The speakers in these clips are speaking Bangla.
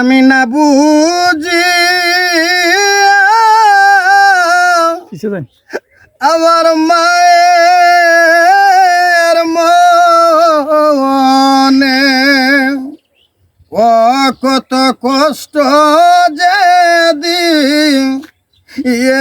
আমি না বুঝি আমার মায়ের মনে ও কত কষ্ট যে দিয়েছি।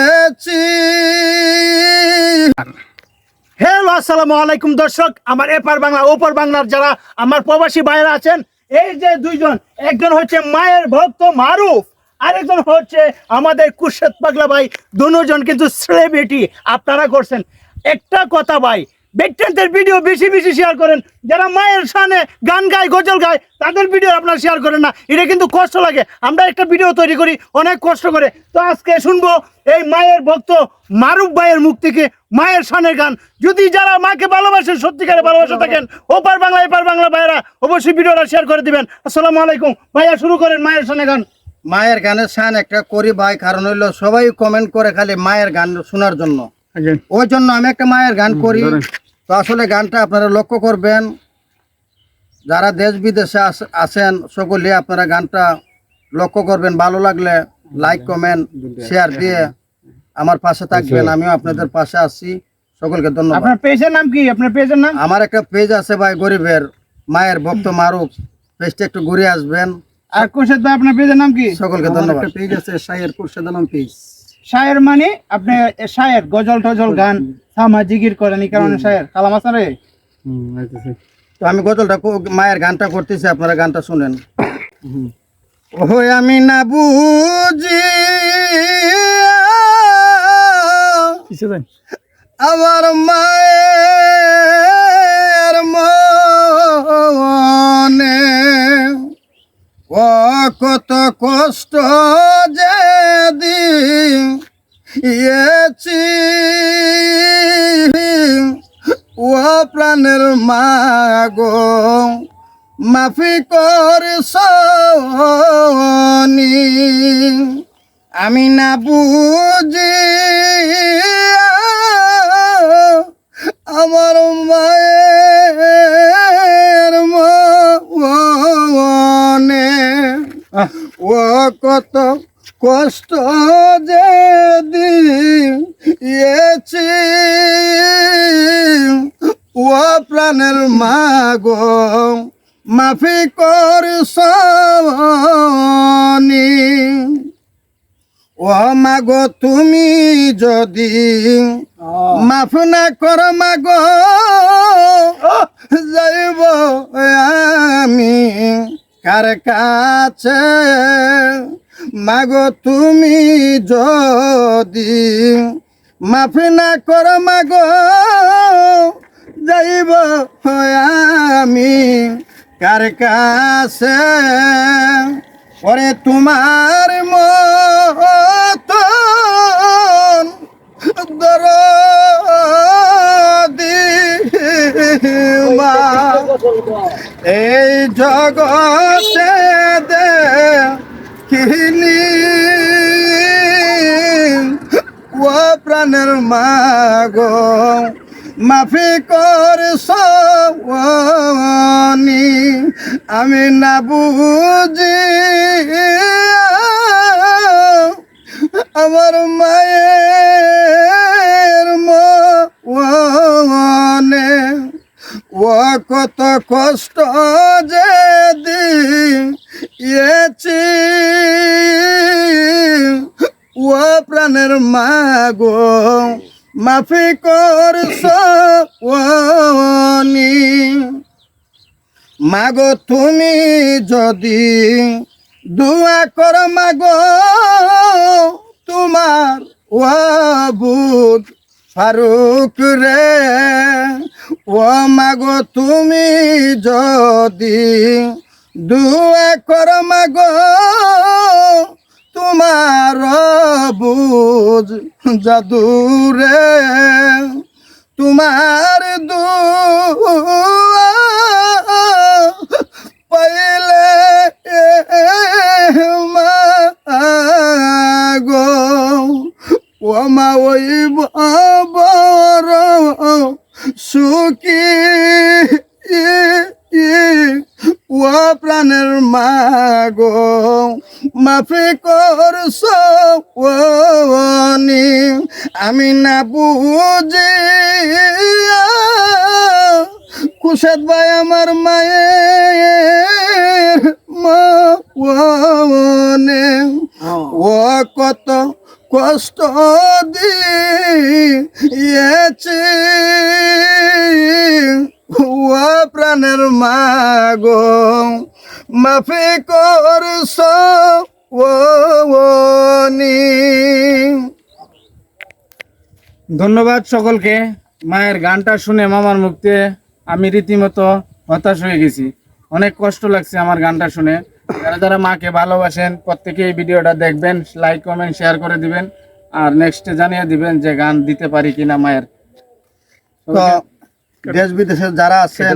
হ্যালো আসসালামু আলাইকুম দর্শক। আমার এপার বাংলা ওপার বাংলার যারা আমার প্রবাসী ভাইরা আছেন এই যে দুইজন, একজন হচ্ছে মায়ের ভক্ত মারুফ, আরেকজন হচ্ছে আমাদের কুশেদ পাগলা ভাই। দুজন কিন্তু সেলিব্রিটি আপনারা করছেন। একটা কথা ভাই ব্যক্তিদের ভিডিও বেশি বেশি শেয়ার করেন। যারা মায়ের সামনে গান গায় গজল গায় তাদের ভিডিও আপনারা শেয়ার করেন না। এটা কিন্তু কষ্ট লাগে। আমরা একটা ভিডিও তৈরি করি অনেক কষ্ট করে। তো আজকে শুনব এই মায়ের ভক্ত মারুফ ভাইয়ের মুখ থেকে মায়ের সানের গান। যদি যারা মাকে ভালোবাসেন সত্যিকারে ভালোবাসে থাকেন ওপার বাংলা এপার বাংলা ভাইয়েরা অবশ্যই ভিডিওটা শেয়ার করে দিবেন। আসসালামু আলাইকুম। ভাইয়া শুরু করেন মায়ের সানে গান। মায়ের গানের শান একটা করি ভাই কারণ হইল সবাই কমেন্ট করে খালি মায়ের গান শোনার জন্য। ওই জন্য আমি একটা মায়ের গান করি। তো আসলে গানটা আপনারা লক্ষ্য করবেন যারা দেশ বিদেশে আছেন সকলে আপনারা গানটা লক্ষ্য করবেন। ভালো লাগলে লাইক কমেন্ট শেয়ার দিয়ে আমার পাশে থাকবেন। আমিও আপনাদের পাশে আসছি সকলকে ধন্যবাদ। আপনার পেজের নাম কি? আপনার পেজের নাম? আমার একটা পেজ আছে ভাই গরিবের মায়ের ভক্ত মারুফ। পেজটা একটু ঘুরে আসবেন। আর কুশেদ ভাই আপনার পেজের নাম কি? সকলকে ধন্যবাদ। পেজ আছে শাহের কুরশেদ আলম পেজ। শায়ের মানে আপনি শায়ের গজল টজল গান থামা জিগির করেন এই কারণে শায়ের। কালাম আছে রে। তো আমি গজলটা মায়ের গানটা করতেছি আপনারা গানটা শুনেন। ও আমি না বুঝি আমার মায়ের মনে ও কত কষ্ট যে ও প্রাণের মাগো। মাফি কর সনি আমি না বুঝি আমার মায়ের মনে। ও কত কষ্ট যে দিয়েছি ও প্রাণের মাগো। মাফি কর সনি ও মাগো তুমি যদি মাফ না কর মাগো যাইব আমি। কার কাছে? মাগো, তুমি যদি মাফ না কর, মাগো, যাইব আমি। কার কাছে? ওরে, তোমার মতন এই জগতে দে কিনি ও প্রাণের মাগো, মাফি কর সনি আমি না বুঝি। আমার মায়ের মনে ও কত কষ্ট যে দিয়েছি ও প্রাণের মাগো, মাফি কর সনি মাগো, তুমি যদি দুয়া কর মাগো, তোমার ও বুধ ফারুক রে ও মাগো তুমি যদি দুয়া কর মাগো তোমার বুঝ জাদুরে তোমার ও মা ওই বর সুখী। ও প্রাণের মাগো। মাফি করছ নি আমি না বুঝি কুশাদ ভাই আমার মায়ের মনে। ও কত কষ্ট মাগো মাফি করছ ও ধন্যবাদ সকলকে মায়ের গানটা শুনে মামার মুখতে আমি রীতিমতো হতাশ হয়ে গেছি। অনেক কষ্ট লাগছে আমার গানটা শুনে। যারা যারা মাকে ভালোবাসেন প্রত্যেকে এই ভিডিওটা দেখবেন লাইক কমেন্ট শেয়ার করে দিবেন আর নেক্সটে জানিয়ে দিবেন যে গান দিতে পারি কিনা মায়ের। তো দেশ বিদেশে যারা আছেন